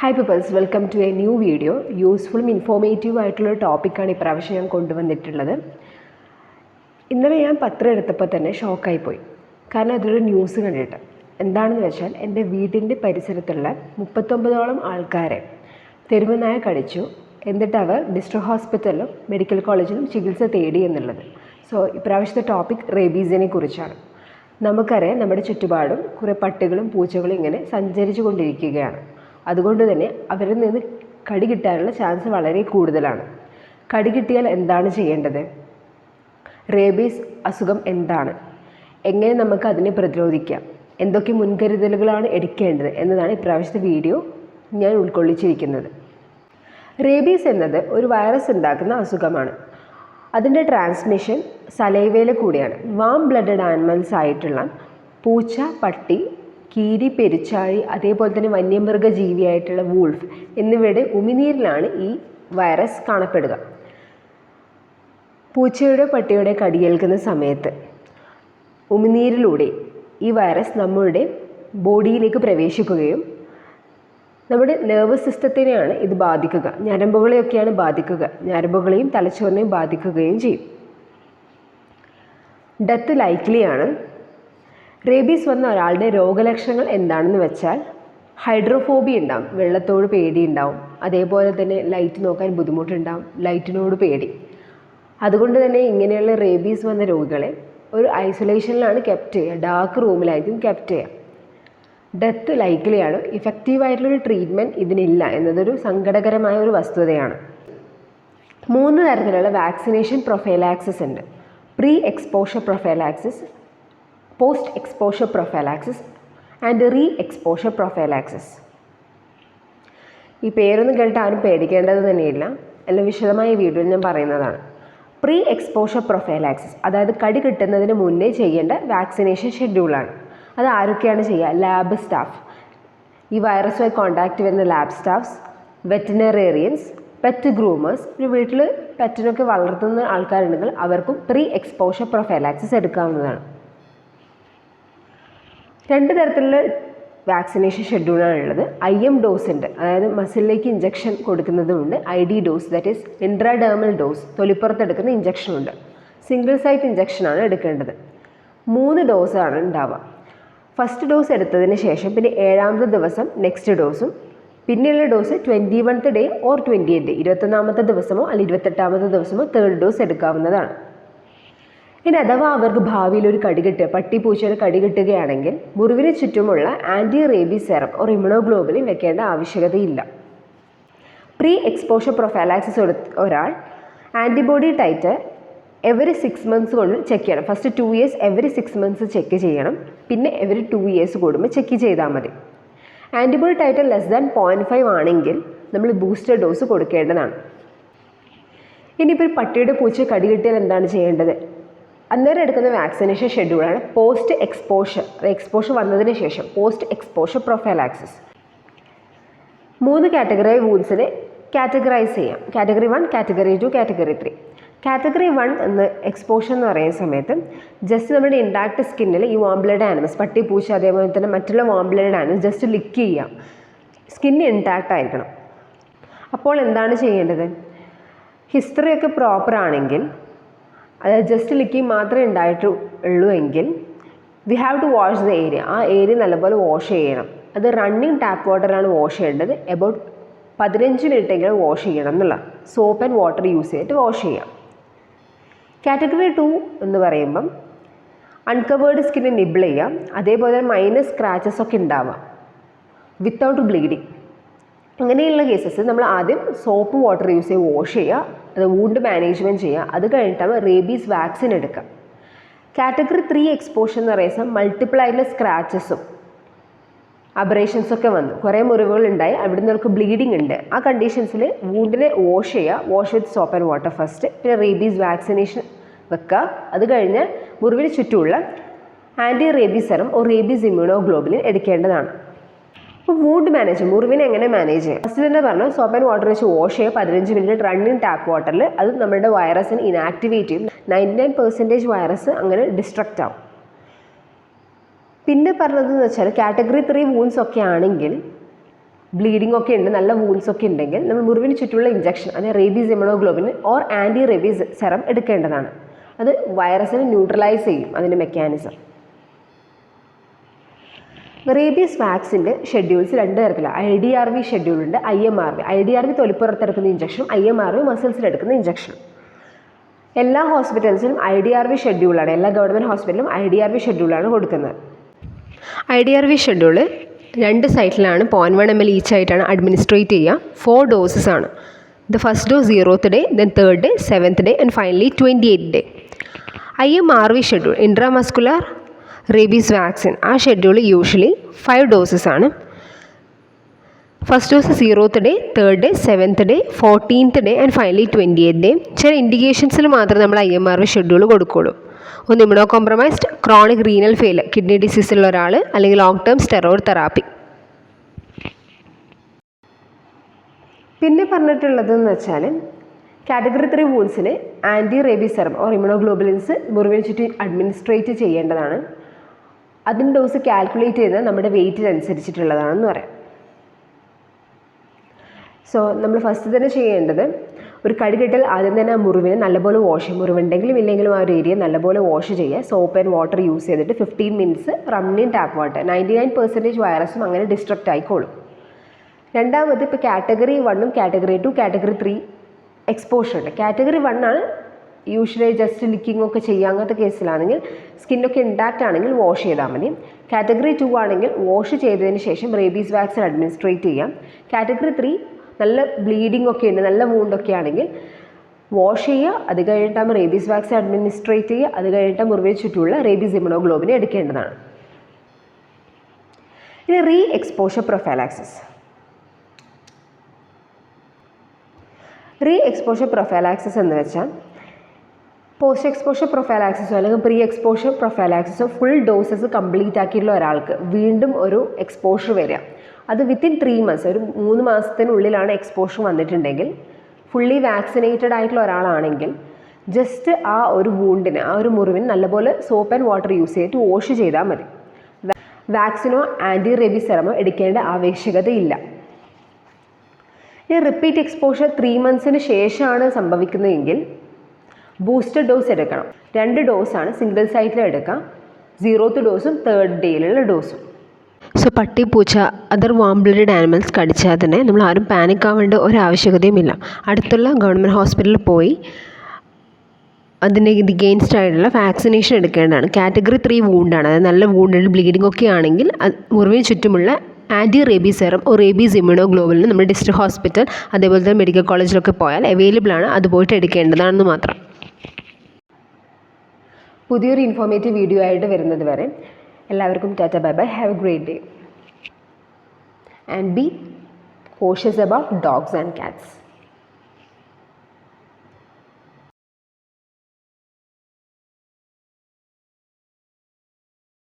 Hi peoples welcome to a new video യൂസ്ഫുള്ളും informative ആയിട്ടുള്ള ടോപ്പിക്കാണ് ഇപ്രാവശ്യം ഞാൻ കൊണ്ടുവന്നിട്ടുള്ളത്. ഇന്നലെ ഞാൻ പത്രം എടുത്തപ്പോൾ തന്നെ ഷോക്കായിപ്പോയി കാരണം അതൊരു ന്യൂസ് കണ്ടിട്ട്. എന്താണെന്ന് വെച്ചാൽ എന്റെ വീടിന്റെ പരിസരത്തുള്ള മുപ്പത്തൊമ്പതോളം ആൾക്കാരെ തെരുവനായ കടിച്ചു. എന്നിട്ട് അവർ ഡിസ്ട്രിക്ട് ഹോസ്പിറ്റലിലും മെഡിക്കൽ കോളേജിലും ചികിത്സ തേടി എന്നുള്ളത്. സോ ഇപ്രാവശ്യത്തെ ടോപ്പിക് റേബീസിനെ കുറിച്ചാണ്. നമുക്കറിയാം നമ്മുടെ ചുറ്റുപാടും കുറേ പട്ടികളും പൂച്ചകളും ഇങ്ങനെ സഞ്ചരിച്ചു കൊണ്ടിരിക്കുകയാണ്. അതുകൊണ്ട് തന്നെ അവരിൽ നിന്ന് കടി കിട്ടാനുള്ള ചാൻസ് വളരെ കൂടുതലാണ്. കടി കിട്ടിയാൽ എന്താണ് ചെയ്യേണ്ടത്? റേബീസ് അസുഖം എന്താണ്? എങ്ങനെ നമുക്ക് അതിനെ പ്രതിരോധിക്കാം? എന്തൊക്കെ മുൻകരുതലുകളാണ് എടുക്കേണ്ടത് എന്നതാണ് ഇപ്രാവശ്യത്തെ വീഡിയോ ഞാൻ ഉൾക്കൊള്ളിച്ചിരിക്കുന്നത്. റേബീസ് എന്നത് ഒരു വൈറസ് ഉണ്ടാക്കുന്ന അസുഖമാണ്. അതിന്റെ ട്രാൻസ്മിഷൻ സലൈവയിലെ കൂടിയാണ്. വാം ബ്ലഡഡ് ആനിമൽസ് ആയിട്ടുള്ള പൂച്ച പട്ടി കീരി പെരുച്ചാഴി അതേപോലെ തന്നെ വന്യമൃഗ ജീവിയായിട്ടുള്ള വൂൾഫ് എന്നിവയുടെ ഉമിനീരിലാണ് ഈ വൈറസ് കാണപ്പെടുക. പൂച്ചയുടെ പട്ടിയുടെ കടിയേൽക്കുന്ന സമയത്ത് ഉമിനീരിലൂടെ ഈ വൈറസ് നമ്മളുടെ ബോഡിയിലേക്ക് പ്രവേശിക്കുകയും നമ്മുടെ നെർവസ് സിസ്റ്റത്തിനെയാണ് ഇത് ബാധിക്കുക. ഞരമ്പുകളെയൊക്കെയാണ് ബാധിക്കുക. ഞരമ്പുകളെയും തലച്ചോറിനെയും ബാധിക്കുകയും ചെയ്യും. ഡെത്ത് ലൈക്ലിയാണ് റേബീസ് വന്ന ഒരാളുടെ രോഗലക്ഷണങ്ങൾ എന്താണെന്ന് വെച്ചാൽ ഹൈഡ്രോഫോബി ഉണ്ടാവും വെള്ളത്തോട് പേടി ഉണ്ടാവും. അതേപോലെ തന്നെ ലൈറ്റ് നോക്കാൻ ബുദ്ധിമുട്ടുണ്ടാവും ലൈറ്റിനോട് പേടി. അതുകൊണ്ട് തന്നെ ഇങ്ങനെയുള്ള റേബീസ് വന്ന രോഗികളെ ഒരു ഐസൊലേഷനിലാണ് കെപ്റ്റ് ചെയ്യുക. ഡാർക്ക് റൂമിലായിരിക്കും കെപ്റ്റ് ചെയ്യുക. ഡെത്ത് ലൈക്ലിയാണ് ഇഫക്റ്റീവായിട്ടുള്ളൊരു ട്രീറ്റ്മെന്റ് ഇതിനില്ല എന്നതൊരു സങ്കടകരമായ ഒരു വസ്തുതയാണ്. മൂന്ന് തരത്തിലുള്ള വാക്സിനേഷൻ പ്രൊഫൈലാക്സിസ് ഉണ്ട്. Pre exposure prophylaxis post exposure prophylaxis and re exposure prophylaxis ഈ പേരൊന്നും കേട്ടിട്ട് ആരും പേടിക്കേണ്ടത് തന്നെയില്ല. എല്ലാം വിശദമായ വീഡിയോയിൽ ഞാൻ പറയുന്നതാണ്. പ്രീ എക്സ്പോഷർ പ്രൊഫൈലാക്സിസ് അതായത് കടി കിട്ടുന്നതിന് മുന്നേ ചെയ്യേണ്ട വാക്സിനേഷൻ ഷെഡ്യൂളാണ് അത് ആരൊക്കെയാണ് ചെയ്യുക? ലാബ് സ്റ്റാഫ് ഈ വൈറസുമായി കോണ്ടാക്റ്റ് വരുന്ന lab staffs veterinarians pet groomers ഒരു വീട്ടിൽ പെറ്റിനൊക്കെ വളർത്തുന്ന ആൾക്കാരുണ്ടെങ്കിൽ അവർക്കും പ്രീ എക്സ്പോഷർ പ്രൊഫൈലാക്സിസ് എടുക്കാവുന്നതാണ്. രണ്ട് തരത്തിലുള്ള വാക്സിനേഷൻ ഷെഡ്യൂളാണ് ഉള്ളത്. ഐ എം ഡോസ് ഉണ്ട്. അതായത് മസിലിലേക്ക് injection കൊടുക്കുന്നതുമുണ്ട്. I D dose that is intradermal dose. തൊലിപ്പുറത്ത് എടുക്കുന്ന ഇഞ്ചക്ഷൻ ഉണ്ട്. സിംഗിൾ സൈറ്റ് ഇഞ്ചക്ഷനാണ് എടുക്കേണ്ടത്. മൂന്ന് ഡോസാണ് ഉണ്ടാവുക. ഫസ്റ്റ് ഡോസ് എടുത്തതിന് ശേഷം പിന്നെ ഏഴാമത്തെ ദിവസം നെക്സ്റ്റ് ഡോസും. പിന്നെയുള്ള dose twenty oneth day or twenty eight day. ഇരുപത്തൊന്നാമത്തെ ദിവസമോ അല്ലെങ്കിൽ ഇരുപത്തെട്ടാമത്തെ ദിവസമോ തേർഡ് ഡോസ് എടുക്കാവുന്നതാണ്. ഇനി അഥവാ അവർക്ക് ഭാവിയിൽ ഒരു കടി കിട്ടുക പട്ടി പൂച്ചയുടെ കടി കിട്ടുകയാണെങ്കിൽ മുറിവിന് ചുറ്റുമുള്ള ആന്റി റേബി സെറം ഒരു ഇമ്യൂണോഗ്ലോബിലിൻ വെക്കേണ്ട ആവശ്യകതയില്ല. പ്രീ എക്സ്പോഷർ പ്രൊഫൈലാക്സിസ് ഒരാൾ antibody titre every six months കൊണ്ട് ചെക്ക് ചെയ്യണം. First two years every six months check ചെയ്യണം. പിന്നെ എവറി ടു ഇയേഴ്സ് കൂടുമ്പോൾ ചെക്ക് ചെയ്താൽ മതി. Antibody titre less than point five ആണെങ്കിൽ നമ്മൾ ബൂസ്റ്റർ ഡോസ് കൊടുക്കേണ്ടതാണ്. ഇനിയിപ്പോൾ പട്ടിയുടെ പൂച്ച കടി കിട്ടിയാൽ എന്താണ് ചെയ്യേണ്ടത്? അന്നേരം എടുക്കുന്ന വാക്സിനേഷൻ ഷെഡ്യൂളാണ് പോസ്റ്റ് എക്സ്പോഷർ എക്സ്പോഷർ വന്നതിന് ശേഷം പോസ്റ്റ് എക്സ്പോഷർ പ്രൊഫൈലാക്സിസ് മൂന്ന് കാറ്റഗറി വൂൺസിനെ കാറ്റഗറൈസ് ചെയ്യാം. Category one category two category three category one എന്ന് എക്സ്പോഷർ എന്ന് പറയുന്ന സമയത്ത് ജസ്റ്റ് നമ്മുടെ ഇൻഡാക്ട് സ്കിന്നിൽ ഈ വാംബ്ലഡ് ആനിമൽസ് പട്ടി പൂച്ച അതേപോലെ തന്നെ മറ്റുള്ള വാംബ്ലഡ് ആനിമൽസ് ജസ്റ്റ് ലിക്ക് ചെയ്യാം. സ്കിൻ ഇൻടാക്റ്റ് ആയിരിക്കണം. അപ്പോൾ എന്താണ് ചെയ്യേണ്ടത്? ഹിസ്റ്ററിയൊക്കെ പ്രോപ്പർ ആണെങ്കിൽ അതായത് ജസ്റ്റ് ലിക്കിങ് മാത്രമേ ഉണ്ടായിട്ടുള്ളൂ എങ്കിൽ we have to wash the area ആ ഏരിയ നല്ലപോലെ വാഷ് ചെയ്യണം. അത് റണ്ണിങ് ടാപ്പ് വാട്ടറാണ് വാഷ് ചെയ്യേണ്ടത്. എബൌട്ട് പതിനഞ്ച് മിനിറ്റെങ്കിലും വാഷ് ചെയ്യണം എന്നുള്ള സോപ്പ് ആൻഡ് വാട്ടർ യൂസ് ചെയ്തിട്ട് വാഷ് ചെയ്യാം. കാറ്റഗറി ടു എന്ന് പറയുമ്പം അൺകവേർഡ് സ്കിന്നെ നിബിൾ ചെയ്യാം. അതേപോലെ മൈനസ് സ്ക്രാച്ചസ് ഒക്കെ ഉണ്ടാവാം. വിത്തൗട്ട് ബ്ലീഡിങ് അങ്ങനെയുള്ള കേസസ് നമ്മൾ ആദ്യം സോപ്പ് വാട്ടർ യൂസ് ചെയ്ത് വാഷ് ചെയ്യുക അത് വൂണ്ട് മാനേജ്മെന്റ് ചെയ്യുക. അത് കഴിഞ്ഞിട്ടാണ് റേബീസ് വാക്സിൻ എടുക്കുക. കാറ്റഗറി ത്രീ എക്സ്പോഷർ എന്ന് പറയുന്നത് മൾട്ടിപ്പിൾ ആയിട്ടുള്ള സ്ക്രാച്ചസും അബറേഷൻസ് ഒക്കെ വന്നു. കുറേ മുറിവുകൾ ഉണ്ടായി. അവിടെ നിന്ന് ബ്ലീഡിങ് ഉണ്ട്. ആ കണ്ടീഷൻസിൽ വൂണ്ടിനെ വാഷ് ചെയ്യുക. Wash with soap and water first പിന്നെ റേബീസ് വാക്സിനേഷൻ വെക്കുക. അത് കഴിഞ്ഞ് മുറിവിന് ചുറ്റുമുള്ള anti rabies serum or rabies immunoglobulin എടുക്കേണ്ടതാണ്. അപ്പോൾ മൂഡ് മാനേജ് മുറിവിനെ എങ്ങനെ മാനേജ് ചെയ്യാം? ഫസ്റ്റ് തന്നെ പറഞ്ഞു സോപ്പ് ആൻഡ് വാട്ടർ വെച്ച് വാഷ് ചെയ്യുക. പതിനഞ്ച് മിനിറ്റ് റണ്ണിങ് ടാപ്പ് വാട്ടറിൽ അത് നമ്മുടെ വൈറസിന് ഇനാക്ടിവേറ്റ് ചെയ്യും. നയന്റി നയൻ പെർസെന്റേജ് വൈറസ് അങ്ങനെ ഡിസ്ട്രക്റ്റ് ആവും. പിന്നെ പറഞ്ഞതെന്ന് വെച്ചാൽ കാറ്റഗറി ത്രീ വൂൺസ് ഒക്കെ ആണെങ്കിൽ ബ്ലീഡിംഗ് ഒക്കെ ഉണ്ട് നല്ല വൂൺസ് ഒക്കെ ഉണ്ടെങ്കിൽ നമ്മൾ മുറിവിന് ചുറ്റുമുള്ള ഇഞ്ചക്ഷൻ അതായത് rabies immunoglobulin or anti rabies serum എടുക്കേണ്ടതാണ്. അത് വൈറസിനെ ന്യൂട്രലൈസ് ചെയ്യും അതിന്റെ മെക്കാനിസം റേബീസ് വാക്സിന്റെ ഷെഡ്യൂൾസ് രണ്ട് തരത്തിലാണ്. I D R V ഷെഡ്യൂളുണ്ട് I M R V. I D R V തൊലിപ്പുറത്തെടുക്കുന്ന ഇഞ്ചക്ഷനും ഐ എം ആർ വി മസിൽസിലെടുക്കുന്ന ഇഞ്ചക്ഷനും എല്ലാ ഹോസ്പിറ്റൽസിലും ഐ ഡി ആർ വി ഷെഡ്യൂളാണ്. എല്ലാ ഗവൺമെന്റ് ഹോസ്പിറ്റലും ഐ ഡി ആർ വി ഷെഡ്യൂളാണ് കൊടുക്കുന്നത്. I D R V schedule രണ്ട് സൈറ്റിലാണ്. Point one M L each ആയിട്ടാണ് അഡ്മിനിസ്ട്രേറ്റ് ചെയ്യുക. ഫോർ ഡോസസ് ആണ്. The first dose zeroth day then third day seventh day and finally twenty eight day I M R V schedule intramuscular rabies vaccine ആ schedule usually five doses ആണ്. First dose zeroth day third day seventh day fourteenth day and finally twenty eight day ചില ഇൻഡിക്കേഷൻസിൽ മാത്രമേ നമ്മൾ I M R schedule കൊടുക്കുകയുള്ളൂ ഒന്ന് immunocompromised chronic renal fail kidney disease ഉള്ള ഒരാൾ അല്ലെങ്കിൽ ലോങ് ടേം സ്റ്റെറോയിഡ് തെറാപ്പി പിന്നെ പറഞ്ഞിട്ടുള്ളതെന്ന് വെച്ചാൽ category three വൂൺസിന് anti rabies serum or immunoglobulins മുറിവിന് ചുറ്റി അഡ്മിനിസ്ട്രേറ്റ് ചെയ്യേണ്ടതാണ്. അതിന്റെ ഡോസ് കാൽക്കുലേറ്റ് ചെയ്ത് നമ്മുടെ വെയിറ്റിനനുസരിച്ചിട്ടുള്ളതാണെന്ന് പറയാം. സോ നമ്മൾ ഫസ്റ്റ് തന്നെ ചെയ്യേണ്ടത് ഒരു കടി കെട്ടൽ ആദ്യം തന്നെ ആ മുറിവിനെ നല്ലപോലെ വാഷ് ചെയ്യും. മുറിവുണ്ടെങ്കിലും ഇല്ലെങ്കിലും ആ ഒരു ഏരിയ നല്ലപോലെ വാഷ് ചെയ്യുക. സോപ്പ് ആൻഡ് വാട്ടർ യൂസ് ചെയ്തിട്ട് fifteen minutes running tap water ninety nine percentage വൈറസും അങ്ങനെ ഡിസ്ട്രക്റ്റ് ആയിക്കോളും. രണ്ടാമത് ഇപ്പോൾ കാറ്റഗറി വണ്ണും category two category three exposure ഉണ്ട്. കാറ്റഗറി വൺ ആണ് യൂഷ്വലി ജസ്റ്റ് ലിക്കിംഗ് ഒക്കെ ചെയ്യുക അങ്ങനത്തെ കേസിലാണെങ്കിൽ സ്കിന്നൊക്കെ ഇൻടാക്റ്റ് ആണെങ്കിൽ വാഷ് ചെയ്താൽ മതി. കാറ്റഗറി ടു ആണെങ്കിൽ വാഷ് ചെയ്തതിന് ശേഷം റേബീസ് വാക്സിൻ അഡ്മിനിസ്ട്രേറ്റ് ചെയ്യാം. കാറ്റഗറി ത്രീ നല്ല ബ്ലീഡിംഗ് ഒക്കെ ഉണ്ട് നല്ല വൂണ്ടൊക്കെ ആണെങ്കിൽ വാഷ് ചെയ്യുക അത് കഴിഞ്ഞിട്ടാകുമ്പോൾ റേബീസ് വാക്സിൻ അഡ്മിനിസ്ട്രേറ്റ് ചെയ്യുക അത് കഴിഞ്ഞിട്ട് മുറിവിന് ചുറ്റുമുള്ള റേബീസ് ഇമ്യൂണോഗ്ലോബിനെ എടുക്കേണ്ടതാണ്. ഇനി re exposure prophylaxis re exposure prophylaxis എന്ന് വെച്ചാൽ പോസ്റ്റ് എക്സ്പോഷർ പ്രൊഫൈലാക്സിസോ അല്ലെങ്കിൽ പ്രീ എക്സ്പോഷർ പ്രൊഫൈലാക്സിസോ ഫുൾ ഡോസസ് കംപ്ലീറ്റ് ആക്കിയിട്ടുള്ള ഒരാൾക്ക് വീണ്ടും ഒരു എക്സ്പോഷർ വരിക. അത് വിത്തിൻ ത്രീ മന്ത്സ് ഒരു മൂന്ന് മാസത്തിനുള്ളിലാണ് എക്സ്പോഷർ വന്നിട്ടുണ്ടെങ്കിൽ ഫുള്ളി വാക്സിനേറ്റഡ് ആയിട്ടുള്ള ഒരാളാണെങ്കിൽ ജസ്റ്റ് ആ ഒരു വൂണ്ടിന് ആ ഒരു മുറിവിന് നല്ലപോലെ സോപ്പ് ആൻഡ് വാട്ടർ യൂസ് ചെയ്തിട്ട് വാഷ് ചെയ്താൽ മതി. വാക്സിനോ ആന്റി റെബി സെറമോ എടുക്കേണ്ട ആവശ്യകതയില്ല. ഈ റിപ്പീറ്റ് എക്സ്പോഷർ ത്രീ മന്ത്സിന് ശേഷമാണ് സംഭവിക്കുന്നതെങ്കിൽ ബൂസ്റ്റർ ഡോസ് എടുക്കണം. രണ്ട് ഡോസാണ് സിംഗിൾ സൈറ്റിൽ എടുക്കാം. സീറോത്ത് ഡോസും തേർഡ് ഡേയിലുള്ള ഡോസും സോ പട്ടി പൂച്ച അതർ വാം ബ്ലഡഡ് ആനിമൽസ് കടിച്ചാൽ തന്നെ നമ്മൾ ആരും പാനിക് ആവേണ്ട ഒരാവശ്യകതയുമില്ല അടുത്തുള്ള ഗവൺമെന്റ് ഹോസ്പിറ്റലിൽ പോയി അതിന് ഗെയിൻസ്റ്റ് ആയിട്ടുള്ള വാക്സിനേഷൻ എടുക്കേണ്ടതാണ്. കാറ്റഗറി ത്രീ വൂണ്ടാണ് അതായത് നല്ല വൂണ്ടുണ്ട് ബ്ലീഡിംഗ് ഒക്കെ ആണെങ്കിൽ മുറിവിന് ചുറ്റുമുള്ള anti rabies serum or rabies immunoglobulin നമ്മുടെ ഡിസ്ട്രിക്ട് ഹോസ്പിറ്റൽ അതേപോലെ തന്നെ മെഡിക്കൽ കോളേജിലൊക്കെ പോയാൽ അവൈലബിൾ ആണ്. അത് പോയിട്ട് എടുക്കേണ്ടതാണെന്ന് മാത്രം. പുതിയൊരു ഇൻഫോർമേറ്റീവ് വീഡിയോ ആയിട്ട് വരുന്നത് വരെ എല്ലാവർക്കും tata bye bye. Have a great day and be cautious about dogs and cats